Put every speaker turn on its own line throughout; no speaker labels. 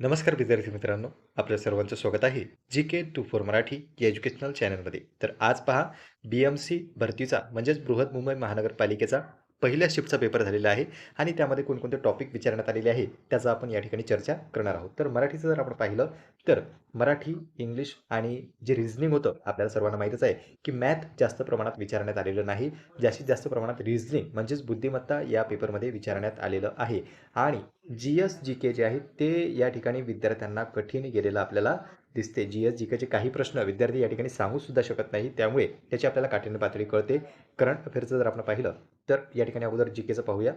नमस्कार विद्यार्थी मित्रांनो आपल्या सर्वांचं स्वागत आहे G K two four Marathi या एज्युकेशनल चॅनलमध्ये. तर आज पहा बी एम सी भरतीचा म्हणजेच बृहत मुंबई महानगरपालिकेचा पहिल्या शिफ्टचा पेपर झालेला आहे आणि त्यामध्ये कोणकोणते टॉपिक विचारण्यात आलेले आहे त्याचा आपण या ठिकाणी चर्चा करणार आहोत. तर मराठीचं जर आपण पाहिलं तर मराठी इंग्लिश आणि जे रिझनिंग होतं आपल्याला सर्वांना माहीतच आहे की मॅथ जास्त प्रमाणात विचारण्यात आलेलं नाही. जास्तीत जास्त प्रमाणात रिझनिंग म्हणजेच बुद्धिमत्ता या पेपरमध्ये विचारण्यात आलेलं आहे. आणि जी एस जी के जे आहे ते या ठिकाणी विद्यार्थ्यांना कठीण गेलेलं आपल्याला दिसते. जी एस जी केचे काही प्रश्न विद्यार्थी या ठिकाणी सांगू सुद्धा शकत नाही. त्यामुळे त्याची आपल्याला काठीण्य पातळी कळते. करंट अफेअरचं जर आपण पाहिलं तर या ठिकाणी अगोदर जी केचं पाहूया.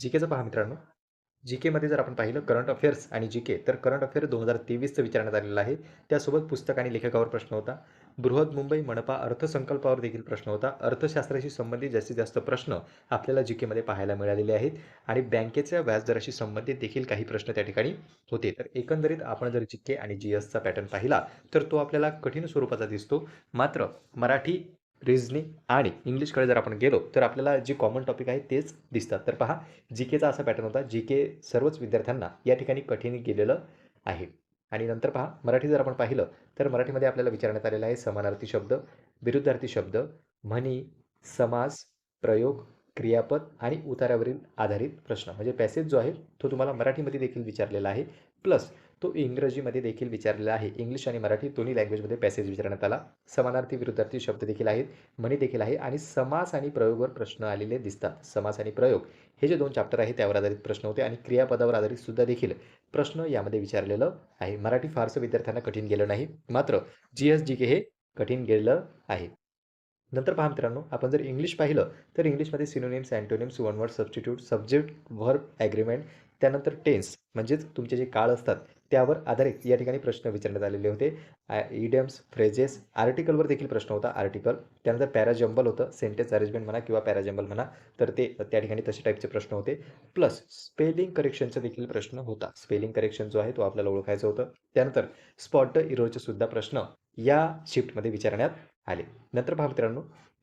जी केचं पहा मित्रांनो. जी केमध्ये जर आपण पाहिलं करंट अफेअर्स आणि जी के तर करंट अफेअर दोन हजार तेवीसचं विचारण्यात आलेलं आहे. त्यासोबत पुस्तक आणि लेखकावर प्रश्न होता. बृहद मुंबई मनपा अर्थसंकल्पावर देखील प्रश्न होता. अर्थशास्त्राशी संबंधित जास्तीत जास्त प्रश्न आपल्याला जी केमध्ये पाहायला मिळालेले आहेत आणि बँकेच्या व्याजदराशी संबंधित देखील काही प्रश्न त्या ठिकाणी होते. तर एकंदरीत आपण जर जी के आणि जी एसचा पॅटर्न पाहिला तर तो आपल्याला कठीण स्वरूपाचा दिसतो. मात्र मराठी रिझनिंग आणि इंग्लिशकडे जर आपण गेलो तर आपल्याला जे कॉमन टॉपिक आहे तेच दिसतात. तर पहा जी केचा असा पॅटर्न होता जी के सर्वच विद्यार्थ्यांना या ठिकाणी कठीण गेलेलं आहे. आणि नंतर पहा मराठी जर आपण पाहिलं तर मराठीमध्ये आपल्याला विचारण्यात आलेला आहे समानार्थी शब्द विरुद्धार्थी शब्द म्हणी समास प्रयोग क्रियापद आणि उतारावरील आधारित प्रश्न. म्हणजे पॅसेज जो आहे तो तुम्हाला मराठीमध्ये देखील विचारलेला आहे. प्लस तो इंग्रजीमध्ये देखील विचारलेला आहे. इंग्लिश आणि मराठी दोन्ही लँग्वेजमध्ये पॅसेज विचारण्यात आला. समानार्थी विरुद्धार्थी शब्द देखील आहेत म्हणी देखील आहे आणि समास आणि प्रयोगवर प्रश्न आलेले दिसतात. समास आणि प्रयोग हे जे दोन चॅप्टर आहे त्यावर आधारित प्रश्न होते आणि क्रियापदावर आधारित सुद्धा देखील प्रश्न यामध्ये विचारलेलं आहे. मराठी फारसं विद्यार्थ्यांना कठीण गेलं नाही मात्र जी एस जी के हे कठीण गेलं आहे. नंतर पहा मित्रांनो आपण जर इंग्लिश पाहिलं तर इंग्लिशमध्ये synonyms antonyms one word substitute subject verb agreement त्यानंतर टेन्स म्हणजेच तुमचे जे काळ असतात त्यावर आधारित या ठिकाणी प्रश्न विचारण्यात आलेले होते. इडियम्स फ्रेजेस आर्टिकलवर देखील प्रश्न होता आर्टिकल त्यानंतर पॅराजंबल होतं सेंटेन्स अरेंजमेंट म्हणा किंवा पॅराजंबल म्हणा तर ते त्या ठिकाणी तसे टाईपचे प्रश्न होते. प्लस स्पेलिंग करेक्शनचा देखील प्रश्न होता. स्पेलिंग करेक्शन जो आहे तो आपल्याला ओळखायचं होतं. त्यानंतर स्पॉट इरोचे सुद्धा प्रश्न या शिफ्टमध्ये विचारण्यात आले. नंतर पहा मित्रांनो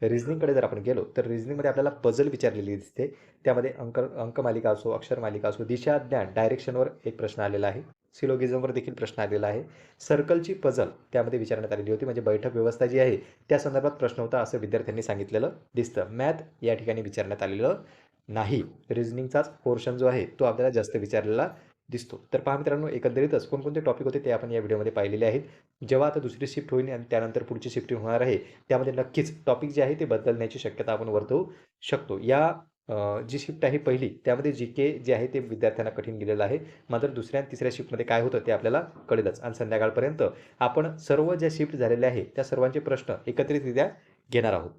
रिझनिंगकडे जर आपण गेलो तर रिझनिंगमध्ये आपल्याला पझल विचारलेली दिसते. त्यामध्ये अंक अंकमालिका असो अक्षर मालिका असो दिशा ज्ञान डायरेक्शनवर एक प्रश्न आलेला आहे. सिलोगिझमवर देखील प्रश्न आलेला आहे. सर्कलची पझल त्यामध्ये विचारण्यात आलेली होती. म्हणजे बैठक व्यवस्था जी आहे त्या संदर्भात प्रश्न होता असं विद्यार्थ्यांनी सांगितलेलं दिसतं. मॅथ या ठिकाणी विचारण्यात आलेलं नाही. रिझनिंगचाच पोर्शन जो आहे तो आपल्याला जास्त विचारलेला दिसतो. तर पहा मित्रांनो एकंदरीतच कोणकोणते टॉपिक होते ते आपण या व्हिडिओमध्ये पाहिलेले आहेत. जेव्हा आता दुसरी शिफ्ट होईल आणि त्यानंतर पुढची शिफ्टिंग होणार आहे त्यामध्ये नक्कीच टॉपिक जे आहे ते बदलण्याची शक्यता आपण वर्तवू शकतो. या जी शिफ्ट आहे पहिली त्यामध्ये जी के जे आहे ते विद्यार्थ्यांना कठीण गेलेलं आहे. मात्र दुसऱ्या आणि तिसऱ्या शिफ्टमध्ये काय होतं ते आपल्याला कळेलच. आणि संध्याकाळपर्यंत आपण सर्व ज्या शिफ्ट झालेल्या आहे त्या सर्वांचे प्रश्न एकत्रितरित्या घेणार आहोत.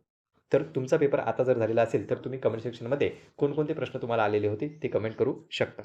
तर तुमचा पेपर आता जर झालेला असेल तर तुम्ही कमेंट सेक्शनमध्ये कोणकोणते प्रश्न तुम्हाला आलेले होते ते कमेंट करू शकता.